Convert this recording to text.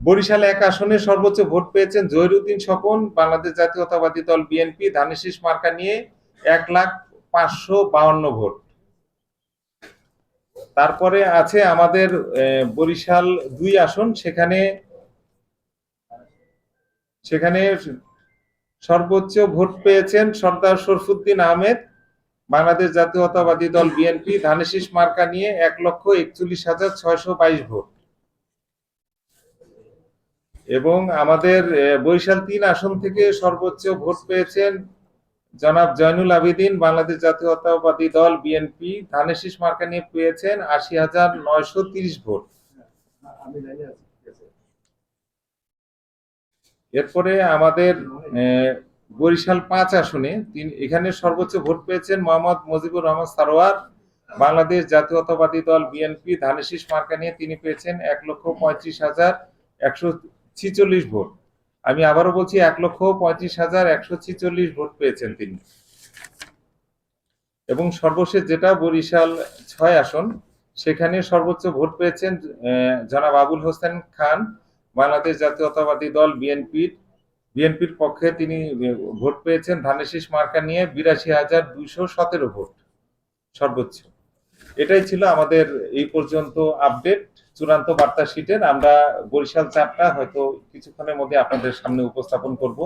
বরিশাল এক আসনে সর্বোচ্চ ভোট পেয়েছেন জহিরুদ্দিন স্বপন। বাংলাদেশ জাতীয়তাবাদী দল বিএনপি ধানেশিস মার্কা নিয়ে এক লাখ পাঁচশো বাউন্ন ভোট। তারপরে আছে আমাদের বরিশাল দুই আসন। সেখানে সেখানে সর্বোচ্চ ভোট পেয়েছেন সর্দার শরফুদ্দিন আহমেদ। বাংলাদেশ জাতীয়তাবাদী দল বিএনপি ধানেশিস মার্কা নিয়ে এক লক্ষ একচল্লিশ হাজার ছয়শো বাইশ ভোট। এবং আমাদের বরিশাল তিন আসন থেকে সর্বোচ্চ ভোট পেয়েছেন জনাব জয়নুল আবেদিন, বাংলাদেশ জাতীয়তাবাদী দল বিএনপি, ধানেশিস মার্কা নিয়ে পেয়েছেন আশি হাজার নয়শো তিরিশ ভোট। এরপরে আমাদের বরিশাল পাঁচ আসনে তিনি, এখানে সর্বোচ্চ ভোট পেয়েছেন মোহাম্মদ মুজিবুর রহমান সারোয়ার, বাংলাদেশ জাতীয়তাবাদী দল বিএনপি, ধানেশিস মার্কা নিয়ে তিনি পেয়েছেন এক লক্ষ পঁয়ত্রিশ হাজার একশো ছিচল্লিশ ভোট। আমি আবারও বলছি, এক লক্ষ পঁয়ত্রিশ হাজার একশো ছিচল্লিশ ভোট পেয়েছেন তিনি। এবং সর্বশেষ যেটা বরিশাল ছয় আসন, সেখানে সর্বোচ্চ ভোট পেয়েছেন জনাব আবুল হোসেন খান, বাংলাদেশ জাতীয়তাবাদী দল বিএনপির বিএনপির পক্ষে তিনি ভোট পেয়েছেন। ধানেশিস মার্কা নিয়ে বিরাশি হাজার দুইশো সতেরো ভোট সর্বোচ্চ। এটাই ছিল আমাদের এই পর্যন্ত আপডেট চূড়ান্ত বার্তা শিটের আমরা বরিশাল চারটা হয়তো কিছুক্ষণের মধ্যে আপনাদের সামনে উপস্থাপন করব।